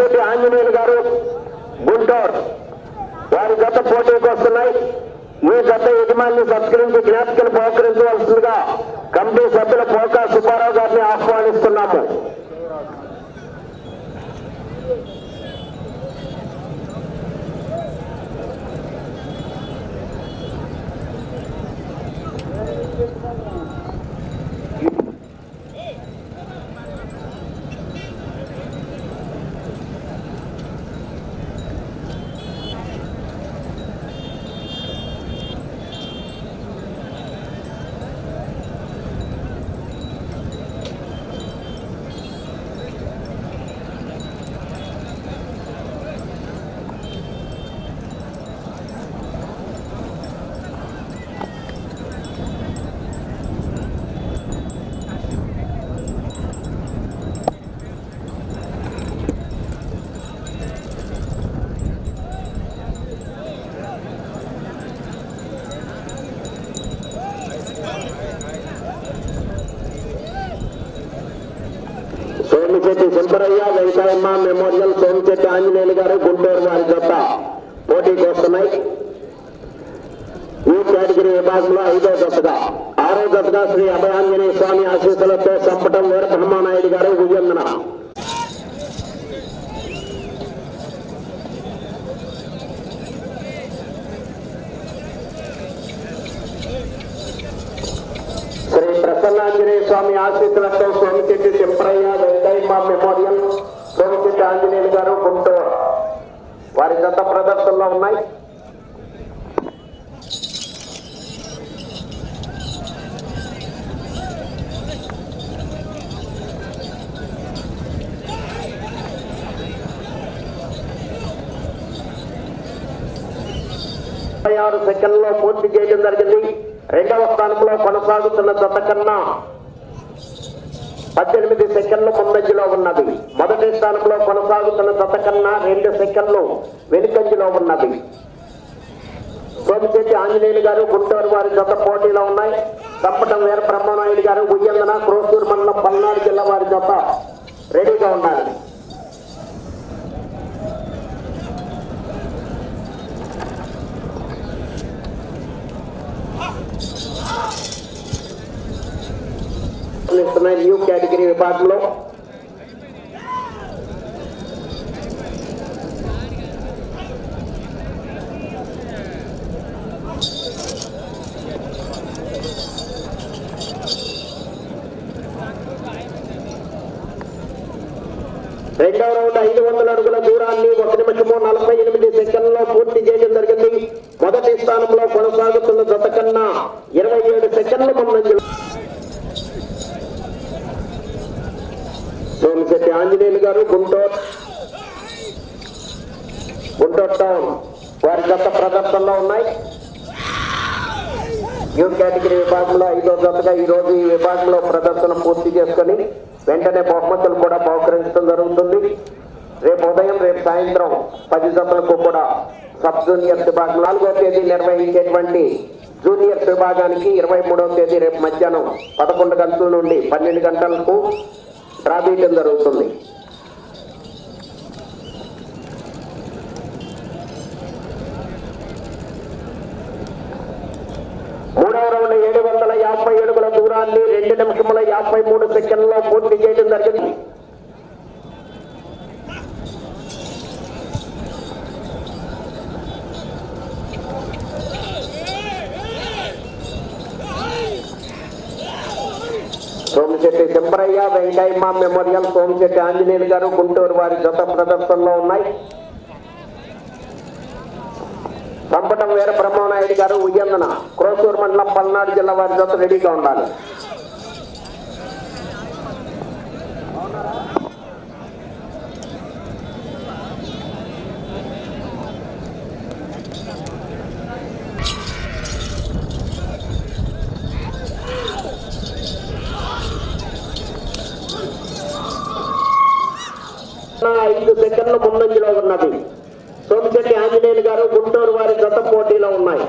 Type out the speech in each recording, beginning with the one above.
ఆంజనేయులు గారు గుంటూరు. వారి జత పోటీకి వస్తున్నాయి. ఈ జత యజమాని సత్కరించి జ్ఞాపికలు పోకరించవలసిందిగా కమిటీ సభ్యుల పోకా సుబ్బారావు గారిని ఆహ్వానిస్తున్నాము. సోమిశెట్టి సుబ్బరయ్య వెంకయ్యమ్మ మెమోరియల్ సోమిశెట్టి ఆంజనేయులు గారు గుంటూరు వారి జత పోటీకి వస్తున్నాయి ఈ కేటగిరీ విభాగంలో ఐదో దశగా. ఆరో దశగా శ్రీ అభయాంజనేయ స్వామి ఆశీస్సులతో సంపటం వీర బ్రహ్మానాయుడు గారు ఉయ్యందన శ్రీ స్వామి ఆశీస్సులతో సోమిశెట్టి తింపరయ్య వెంకయ్యమ్మ మెమోరియల్ సోమిశెట్టి ఆంజనేయులు గారు గుంటూరు. వారి గత ప్రదర్శనలో ఉన్నాయి. ముప్పై ఆరు సెకండ్లో పూర్తి చేయడం జరిగింది. రెండవ స్థానంలో కొనసాగుతున్న జత కన్నా పద్దెనిమిది సెకండ్లు ముందంజలో ఉన్నది. మొదటి స్థానంలో కొనసాగుతున్న జత కన్నా రెండు సెకండ్లు వెనుకంజలో ఉన్నది. సోమిశెట్టి ఆంజనేయులు గారు గుంటూరు వారి జత పోటీలో ఉన్నాయి. తప్పటం వీర బ్రహ్మనాయుడు గారు ఉయ్యందన క్రోసూరు మండలం పల్నాడు జిల్లా వారి జత రెడీగా ఉండాలి. ఉన్నాయి న్యూ కేటగిరీ విభాగంలో రెండవ రౌండ్ ఐదు వందల అడుగుల దూరాన్ని ఒక నిమిషము నలభై ఎనిమిది సెకండ్లలో పూర్తి చేయడం జరిగింది. మొదటి స్థానంలో కొనసాగుతున్న జత కన్నా ఇరవై ఏడు సెకండ్ల ముందంజలు సోమిశెట్టి ఆంజనేయులు గారు గుంటూరు. గుంటూరు టౌన్. వారి గత ప్రదర్శనలో ఉన్నాయి. న్యూ కేటగిరీ విభాగంలో ఐదో జతగా ఈరోజు రోజు ఈ విభాగంలో ప్రదర్శన పూర్తి చేసుకొని వెంటనే బహుమతులు కూడా బహుకరించడం జరుగుతుంది. రేపు ఉదయం రేపు సాయంత్రం పది జతలకు కూడా సబ్ జూనియర్ విభాగం నాలుగో తేదీ నిర్వహించేటువంటి జూనియర్ విభాగానికి ఇరవై మూడవ తేదీ రేపు మధ్యాహ్నం పదకొండు గంటల నుండి పన్నెండు గంటలకు డ్రా తీయడం జరుగుతుంది. మూడవ రౌండ్ ఏడు వందల యాభై అడుగుల దూరాన్ని రెండు నిమిషముల యాభై మూడు సెకండ్లో పూర్తి చేయడం జరిగింది. సోమిశెట్టి సింపరయ్య వెంకయ్యమ్మ మెమోరియల్ సోమిశెట్టి ఆంజనేయులు గారు గుంటూరు వారి జత ప్రదర్శనలో ఉన్నాయి. సంపటం వీర బ్రహ్మనాయుడు గారు ఉయ్యందన క్రోసూరు మండలం పల్నాడు జిల్లా వారి జత రెడీగా ఉండాలి. ఎన్నికల్లో ముందంజలో ఉన్నది సోమిశెట్టి ఆంజనేయులు గారు గుంటూరు వారి గత పోటీలో ఉన్నాయి.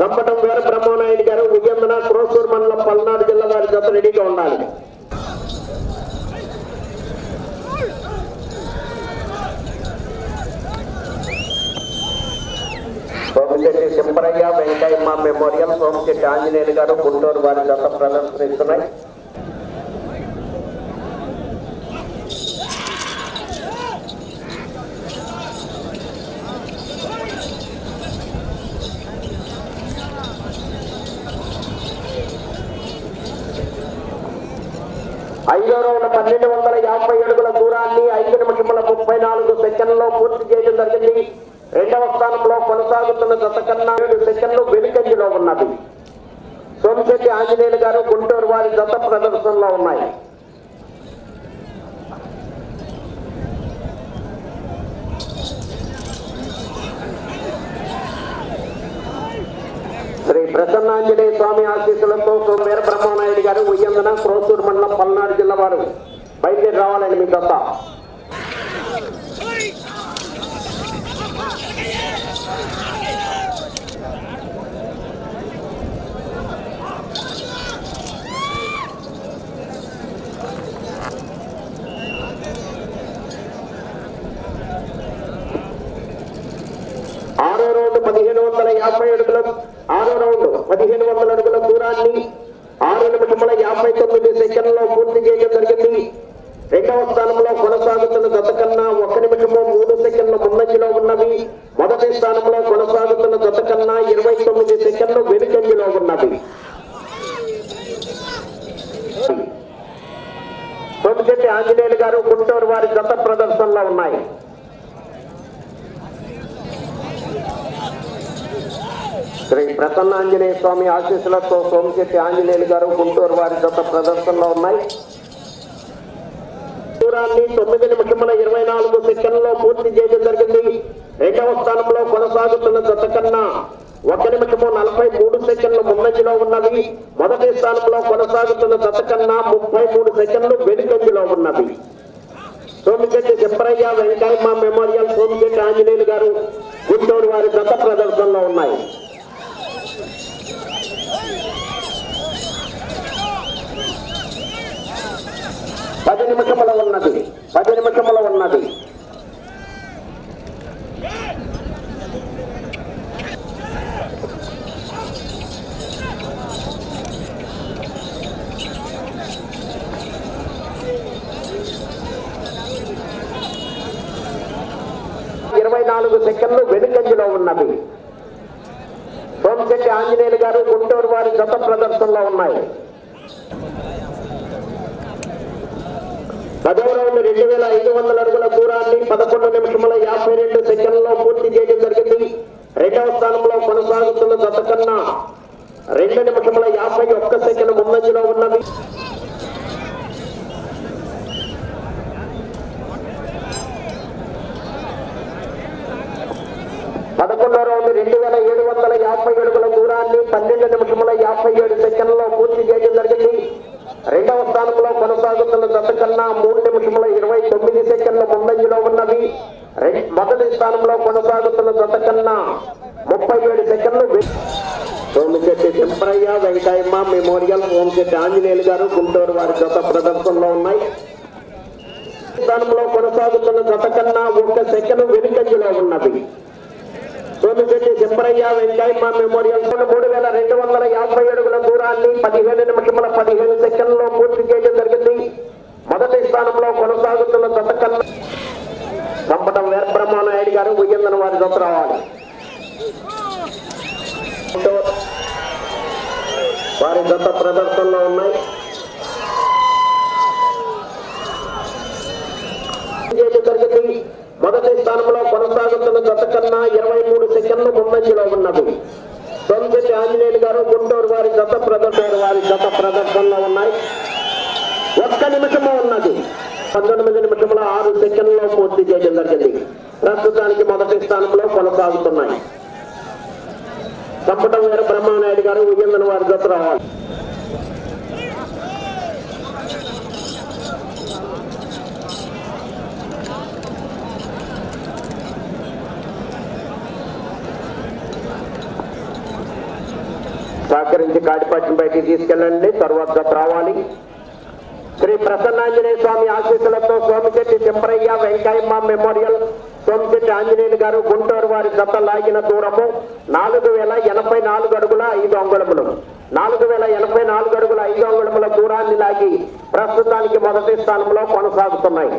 రంపటం వేర బ్రహ్మనాయుడు గారు ఉయ్యందన క్రోసూరు మండలం పల్నాడు జిల్లా వారి గత రెడీగా ఉండాలి. సోమిశెట్టి సింపరయ్య వెంకయ్యమ్మ మెమోరియల్ సోమిశెట్టి ఆంజనేయులు గారు గుంటూరు వారి గత ప్రదర్శనిస్తున్నాయి నాలుగు సెకండ్లో పూర్తి చేయడం జరిగింది. రెండవ స్థానంలో కొనసాగుతున్న గత కన్నా ఏడు సెకండ్లు వెనుకంజలో ఉన్నది. సోమిశెట్టి ఆంజనేయులు గారు గుంటూరు వారి గత ప్రదర్శనలో ఉన్నాయి. శ్రీ ప్రసన్నాంజనేయ స్వామి ఆశీస్సులతో సోమేర బ్రహ్మనాయుడు గారు ఉయ్యందన క్రోసూరు మండలం పల్నాడు జిల్లా వారు బయలుదేరి రావాలని మీ దత్త పదిహేను వందల యాభై అడుగుల ఆరో రౌండ్ పదిహేను వందల అడుగుల దూరాన్ని ఆరు నిమిషముల యాభై తొమ్మిది సెకండ్లో పూర్తి చేయడం జరిగింది. రెండవ స్థానంలో కొనసాగుతున్న గత కన్నా ఒక నిమిషము మూడు సెకండ్ల ముందంజలో ఉన్నవి. మొదటి స్థానంలో కొనసాగుతున్న గత కన్నా ఇరవై తొమ్మిది సెకండ్లు వెనుకంజలో ఉన్నవి. సోమిశెట్టి ఆంజనేయులు గారు గుంటూరు వారి గత ప్రదర్శనలో ఉన్నాయి. శ్రీ ప్రసన్నాంజనేయ స్వామి ఆశీస్సులతో సోమశెట్టి ఆంజనేయులు గారు గుంటూరు వారి గత ప్రదర్శనలో ఉన్నాయి. దూరాన్ని తొమ్మిది నిమిషముల ఇరవై నాలుగు సెకండ్లో పూర్తి చేయడం జరిగింది. రెండవ స్థానంలో కొనసాగుతున్న జత కన్నా ఒక నిమిషము నలభై మూడు సెకండ్లు ముందంజలో ఉన్నది. మొదటి స్థానంలో కొనసాగుతున్న జత కన్నా ముప్పై మూడు సెకండ్లు వెనుకంజలో ఉన్నవి సోమిశెట్టి చెప్పరయ్య వెంకయ్య మెమోరియల్ సోమిశెట్టి ఆంజనేయులు గారు గుంటూరు వారి జత ప్రదర్శనలో ఉన్నాయి. పది నిమిషముల ఉన్నది. పది నిమిషముల ఉన్నది. ఇరవై నాలుగు సెకండ్లు వెనుకంజలో ఉన్నది. సోమశెట్టి ఆంజనేయులు గారు గుంటూరు వారి గత ప్రదర్శనలో ఉన్నాయి. పదవ రెండు వేల ఐదు వందల అడుగుల దూరాన్ని పదకొండు నిమిషముల యాభై రెండు సెకండ్లలో పూర్తి చేయడం జరిగింది. రెండవ స్థానంలో కొనసాగుతున్న జత కన్నా రెండు నిమిషముల యాభై ఒక్క సెకండ్ ముందంజలో ఉన్నది. పదకొండవ రౌండ్ రెండు వేల ఏడు వందల యాభై అడుగుల దూరాన్ని పన్నెండు నిమిషముల యాభై ఏడు సెకండ్లలో పూర్తి చేయడం జరిగింది. రెండవ స్థానంలో కొనసాగుతున్న జత కన్నా నిమిషముల ఇరవై తొమ్మిది సెకండ్ల ముందంజలో ఉన్నవి మొదటి స్థానంలో కొనసాగుతున్న జత కన్నా ముప్పై ఏడు సెకండ్లు సోమిశెట్టి సింపరయ్య వెంకయ్యమ్మ మెమోరియల్ సోమిశెట్టి ఆంజనేయులు గారు గుంటూరు వారి జత ప్రదర్శనలో ఉన్నాయి. స్థానంలో కొనసాగుతున్న జత కన్నా ఒక సెకండ్ వెనుకంజలో ఉన్నది. సోమిశెట్టి సింపరయ్య వెంకయ్యమ్మ మెమోరియల్ మూడు వేల రెండు వందల యాభై అడుగుల దూరాన్ని పదిహేను నిమిషముల పదిహేను సెకండ్లో పూర్తి చేయడం జరిగింది మొదటి స్థానంలో కొనసాగుతున్న జత కన్నా సంపటం వీరబ్రహ్మనాయుడు గారు ఉయ్యందన వారి దొత్త రావాలి. వారి దత్త ప్రదర్శనలో ఉన్నాయి. చేయడం మొదటి స్థానంలో కొనసాగుతున్న గత కన్నా ఇరవై మూడు సెకండ్లు ముందంజలో ఉన్నది. తొమ్మిది ఆంజనేయులు గారు గుంటూరు వారి గత ప్రదర్శన వారి గత ప్రదర్శనలో ఉన్నాయి. ఒక్క నిమిషము ఉన్నది. పంతొమ్మిది నిమిషముల ఆరు సెకండ్లో పూర్తి చేయడం జరిగింది. ప్రస్తుతానికి మొదటి స్థానంలో కొనసాగుతున్నాయి. సంపటం వీర బ్రహ్మనాయుడు గారు ఉయ్యందన వారి జత రావాలి. సహకరించి కాటిపాటిని బయటికి తీసుకెళ్ళండి. తర్వాత రావాలి. శ్రీ ప్రసన్నాంజనేయ స్వామి ఆశీస్సులతో సోమిశెట్టి చెంపరయ్య వెంకయ్యమ్మ మెమోరియల్ సోమిశెట్టి ఆంజనేయులు గారు గుంటూరు వారి జత లాగిన దూరము నాలుగు వేల ఎనభై నాలుగు అడుగుల ఐదు అంగుళములు. నాలుగు వేల ఎనభై నాలుగు అడుగుల ఐదు అంగుళముల దూరాన్ని లాగి ప్రస్తుతానికి మొదటి స్థానంలో కొనసాగుతున్నాయి.